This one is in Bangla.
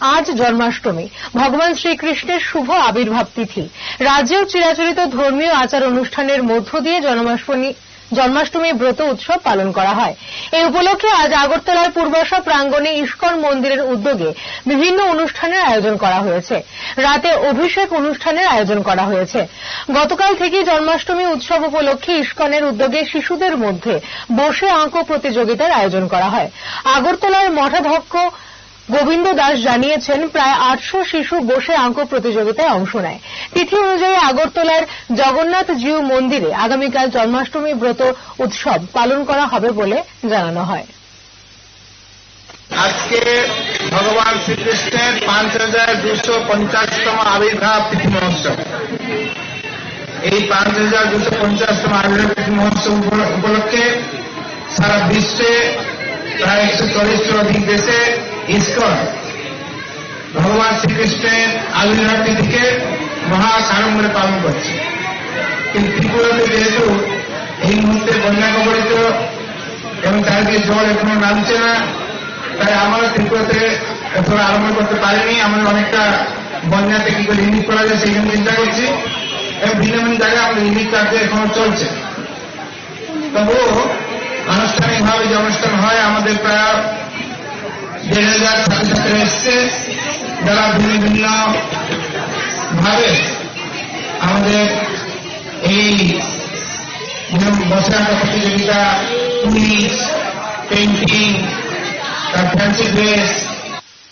আজ জন্মাষ্টমী। ভগবান শ্রীকৃষ্ণের শুভ আবির্ভাব তিথি। রাজ্যেও চিরাচরিত ধর্মীয় আচার অনুষ্ঠানের মধ্য দিয়ে জন্মাষ্টমী জন্মাষ্টমী ব্রত উৎসব পালন করা হয়। এই উপলক্ষে আজ আগরতলার পূর্বাশা প্রাঙ্গণে ইস্কন মন্দিরের উদ্যোগে বিভিন্ন অনুষ্ঠানের আয়োজন করা হয়েছে। রাতে অভিষেক অনুষ্ঠানের আয়োজন করা হয়েছে। গতকাল থেকে জন্মাষ্টমী উৎসব উপলক্ষে ইস্কনের উদ্যোগে শিশুদের মধ্যে বসে আঁকো প্রতিযোগিতার আয়োজন করা হয়। আগরতলার মঠাধ্যক্ষ গোবিন্দ দাস জানিয়েছেন, প্রায় আটশো শিশু বসে আঁকো প্রতিযোগিতায় অংশ নেয়। তিথি অনুযায়ী আগরতলার জগন্নাথ জিউ মন্দিরে আগামীকাল জন্মাষ্টমী ব্রত উৎসব পালন করা হবে বলে জানানো হয়। আজকে ভগবান শ্রীকৃষ্ণের পাঁচ হাজার দুশো পঞ্চাশতম আবির্ভাব তিথি মহোৎসব। এই পাঁচ হাজার দুশো পঞ্চাশতম আবির্ভাব তিথি মহোৎসব উপলক্ষে সারা বিশ্বে প্রায় একশো চল্লিশটির অধিক দেশে ইস্কন। ভগবান শ্রীকৃষ্ণের আবির্ভাব তিথিকে মহা সাড়ম্বরে পালন করছে। কিন্তু ত্রিপুরাতে যেহেতু এই মুহূর্তে বন্যা কবলিত এবং চারিদিকে জল এখনও নামছে না, তাই আমরা ত্রিপুরাতে এখনও আরম্ভ করতে পারিনি। আমাদের অনেকটা বন্যাতে কি করে রিলিফ করা যায় সেই জন্য চিন্তা করছি। এবং ভিন্ন ভিন্ন জায়গায় আমাদের রিলিফ কার্য এখনও চলছে। তবুও যে অনুষ্ঠান হয়, আমাদের প্রায় দেড় হাজার ছাত্রছাত্রী এসছে। যারা ভিন্ন ভিন্ন ভাবে আমাদের এই বসে প্রতিযোগিতা কুইজ পেন্টিং তার ফ্যান্সি ড্রেস